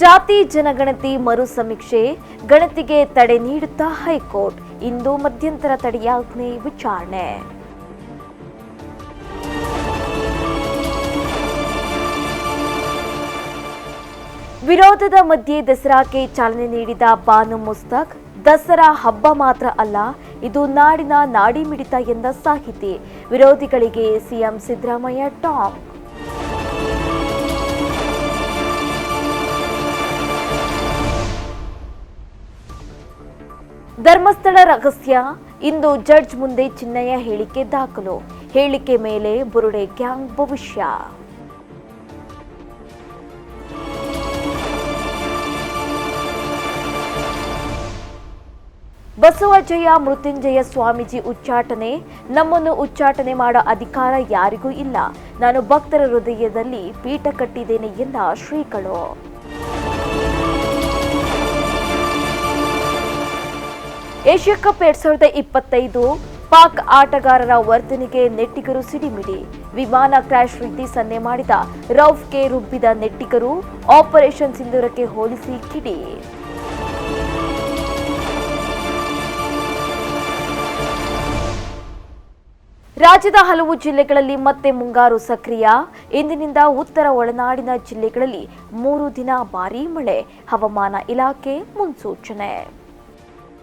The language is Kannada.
ಜಾತಿ ಜನಗಣತಿ ಮರು ಸಮೀಕ್ಷೆ ಗಣತಿಗೆ ತಡೆ ನೀಡುತ್ತಾ ಹೈಕೋರ್ಟ್. ಇಂದು ಮಧ್ಯಂತರ ತಡೆಯಾಜ್ಞೆ ವಿಚಾರಣೆ. ವಿರೋಧದ ಮಧ್ಯೆ ದಸರಾಕ್ಕೆ ಚಾಲನೆ ನೀಡಿದ ಬಾನು ಮುಸ್ತಕ್, ದಸರಾ ಹಬ್ಬ ಮಾತ್ರ ಅಲ್ಲ, ಇದು ನಾಡಿನ ನಾಡಿಮಿಡಿತ ಎಂದ ಸಾಹಿತಿ. ವಿರೋಧಿಗಳಿಗೆ ಸಿಎಂ ಸಿದ್ದರಾಮಯ್ಯ ಟಾಂಗ್ ಧರ್ಮಸ್ಥಳ ರಹಸ್ಯ. ಇಂದು ಜಡ್ಜ್ ಮುಂದೆ ಚಿನ್ನಯ್ಯ ಹೇಳಿಕೆ ದಾಖಲು. ಹೇಳಿಕೆ ಮೇಲೆ ಬುರುಡೆ ಗ್ಯಾಂಗ್ ಭವಿಷ್ಯ. ಬಸವಜಯ ಮೃತ್ಯುಂಜಯ ಸ್ವಾಮೀಜಿ ಉಚ್ಚಾಟನೆ. ನಮ್ಮನ್ನು ಉಚ್ಚಾಟನೆ ಮಾಡೋ ಅಧಿಕಾರ ಯಾರಿಗೂ ಇಲ್ಲ. ನಾನು ಭಕ್ತರ ಹೃದಯದಲ್ಲಿ ಪೀಠ ಕಟ್ಟಿದ್ದೇನೆ ಎಂದ ಶ್ರೀಗಳು. ಏಷ್ಯಾ ಕಪ್ ಎರಡ್ ಸಾವಿರದ ಇಪ್ಪತ್ತೈದು ಪಾಕ್ ಆಟಗಾರರ ವರ್ತನೆಗೆ ನೆಟ್ಟಿಗರು ಸಿಡಿಮಿಡಿ. ವಿಮಾನ ಕ್ರ್ಯಾಶ್ ರೀತಿ ಸನ್ನೆ ಮಾಡಿದ ರೌಫ್ಗೆ ರುಬ್ಬಿದ ನೆಟ್ಟಿಗರು ಆಪರೇಷನ್ ಸಿಂಧೂರಕ್ಕೆ ಹೋಲಿಸಿ ಕಿಡಿ. ರಾಜ್ಯದ ಹಲವು ಜಿಲ್ಲೆಗಳಲ್ಲಿ ಮತ್ತೆ ಮುಂಗಾರು ಸಕ್ರಿಯ. ಇಂದಿನಿಂದ ಉತ್ತರ ಒಳನಾಡಿನ ಜಿಲ್ಲೆಗಳಲ್ಲಿ ಮೂರು ದಿನ ಭಾರೀ ಮಳೆ. ಹವಾಮಾನ ಇಲಾಖೆ ಮುನ್ಸೂಚನೆ.